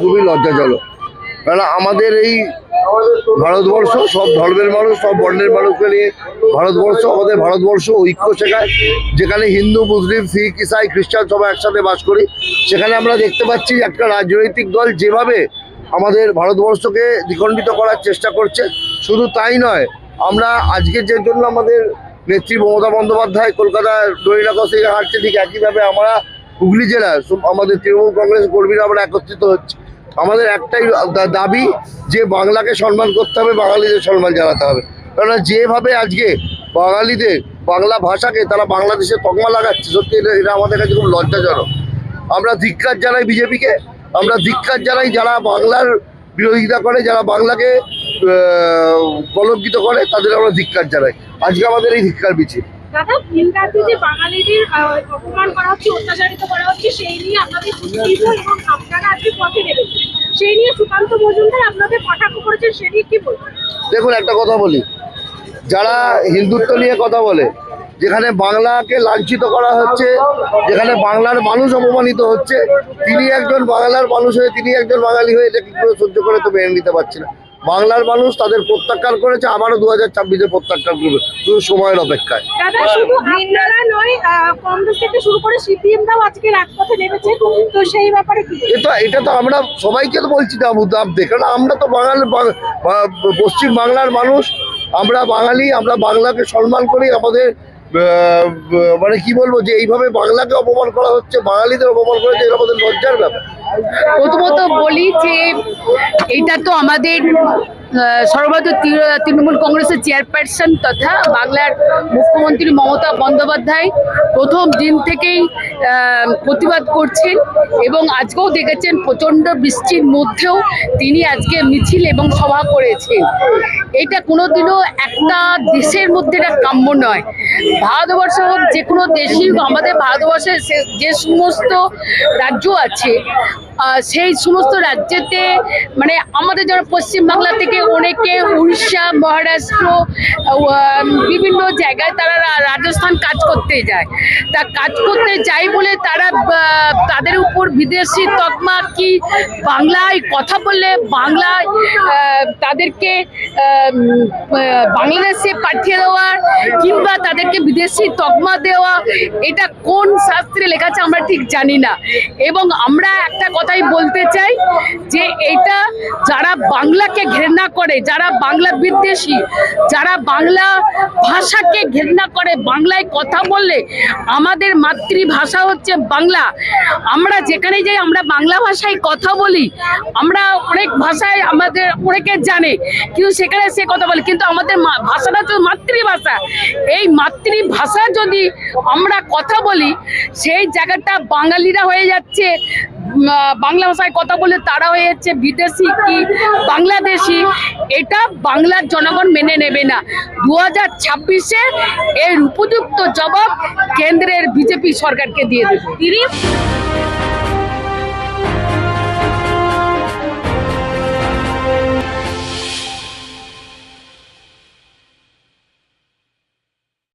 খুবই লজ্জাজনক। কারণ আমাদের এই ভারতবর্ষ, সব ধর্মের মানুষ, সব বর্ণের মানুষকে নিয়ে ভারতবর্ষ, আমাদের ভারতবর্ষ ঐক্য শেখায়। যেখানে হিন্দু, মুসলিম, শিখ, ইসাই, খ্রিস্টান সবাই একসাথে বাস করি, সেখানে আমরা দেখতে পাচ্ছি একটা রাজনৈতিক দল যেভাবে আমাদের ভারতবর্ষকে দ্বিখণ্ডিত করার চেষ্টা করছে। শুধু তাই নয়, আমরা আজকে যে জন্য আমাদের নেত্রী মমতা বন্দ্যোপাধ্যায় কলকাতার থেকে হাঁটছে ঠিক একইভাবে আমরা হুগলি সব- আমাদের তৃণমূল কংগ্রেস কর্মীরা আমরা একত্রিত হচ্ছে। আমাদের একটাই দাবি যে বাংলাকে সম্মান করতে হবে, বাঙালিদের সম্মান জানাতে হবে। কেননা যেভাবে আজকে বাঙালিদের, বাংলা ভাষাকে তারা বাংলাদেশে তকমা লাগাচ্ছে, সত্যি এটা আমাদের কাছে খুব লজ্জাজনক। আমরা ধিক্কার জানাই বিজেপিকে আমরা ধিক্কার জানাই যারা বাংলার বিরোধিতা করে যারা বাংলাকে কলঙ্কিত করে তাদের আমরা ধিক্কার জানাই আজকে আমাদের এই ধিক্কার মিছিল দাদা ভিন রাজ্যে যে বাঙালিদের অপমান করা হচ্ছে অত্যাচারিত করা হচ্ছে সেই নিয়ে আপনাদের সুদীর্ঘ এবং আপনারা আজকে পথে নেমেছেন। সেই নিয়ে সুকান্ত মজুমদার আপনাদের কটাক্ষ করেছেন সে নিয়ে কি বলবেন? দেখুন একটা কথা বলি। যারা হিন্দুত্ব নিয়ে কথা বলে যেখানে বাংলাকে লাঞ্ছিত করা হচ্ছে যেখানে বাংলার মানুষ অপমানিত হচ্ছে তিনি একজন বাংলার মানুষ হয়ে তিনি একজন বাঙালি হয়ে এটা কি করে সহ্য করে তো মেনে নিতে পারছি না বাংলার মানুষ তাদের প্রত্যাখ্যান করেছে আবারও দু হাজার ছাব্বিশে প্রত্যাখ্যান করবে শুধু সময়ের অপেক্ষায়? এটা এটা তো আমরা সবাইকে তো বলছি না বুদ্ধাব্দে কারণ আমরা তো বাঙাল পশ্চিম বাংলার মানুষ আমরা বাঙালি আমরা বাংলাকে সম্মান করি আমাদের মানে কি বলব যে এইভাবে বাংলাকে অপমান করা হচ্ছে, বাঙালিদের অপমান করা হচ্ছে এটা আমাদের লজ্জার ব্যাপার। প্রথমত বলি যে এটা তো আমাদের তৃ- তৃণমূল কংগ্রেসের চেয়ারপারসন তথা বাংলার মুখ্যমন্ত্রী মমতা বন্দ্যোপাধ্যায় প্রথম দিন থেকেই প্রতিবাদ করছেন এবং আজকেও দেখেছেন প্রচণ্ড বৃষ্টির মধ্যেও তিনি আজকে মিছিল এবং সভা করেছেন। এটা কোনোদিনও একটা দেশের মধ্যে এটা কাম্য নয়। ভারতবর্ষ হোক, যে কোনো দেশই আমাদের ভারতবর্ষের যে সমস্ত রাজ্য আছে সেই সমস্ত রাজ্যেতে মানে আমাদের যারা পশ্চিমবাংলা থেকে অনেকে উড়িষ্যা, মহারাষ্ট্র বিভিন্ন জায়গায় তারা রাজস্থান কাজ করতে যায়। তা কাজ করতে যায় বলে তারা তাদের উপর বিদেশি তকমা কি বাংলায় কথা বললে বাংলায় তাদেরকে বাংলাদেশে পাঠিয়ে দেওয়া কিংবা তাদেরকে বিদেশি তকমা দেওয়া, এটা কোন শাস্ত্রে লেখা আছে আমরা ঠিক জানি না। এবং আমরা একটা কথাই বলতে চাই যে এটা যারা বাংলাকে ঘৃণা করে, যারা বাংলা বিদ্বেষী, যারা বাংলা ভাষাকে ঘৃণা করে, বাংলায় কথা বললে আমাদের মাতৃভাষা হচ্ছে বাংলা। আমরা যেখানে যাই, আমরা বাংলা ভাষায় কথা বলি। আমরা অনেক ভাষায় আমাদের, অনেকে জানে, কিন্তু সেখানে সে কথা বলে। কিন্তু আমাদের ভাষাটা তো মাতৃভাষা। এই মাতৃভাষা যদি আমরা কথা বলি, সেই জায়গাটা বাঙালিরা হয়ে যাচ্ছে। বাংলা ভাষায় কথা বলে তারা হয়ে যাচ্ছে বিদেশি কি বাংলাদেশি? এটা বাংলার জনগণ মেনে নেবে না। দু হাজার ছাব্বিশে এর উপযুক্ত জবাব কেন্দ্রের বিজেপি সরকারকে দিয়ে দেবে।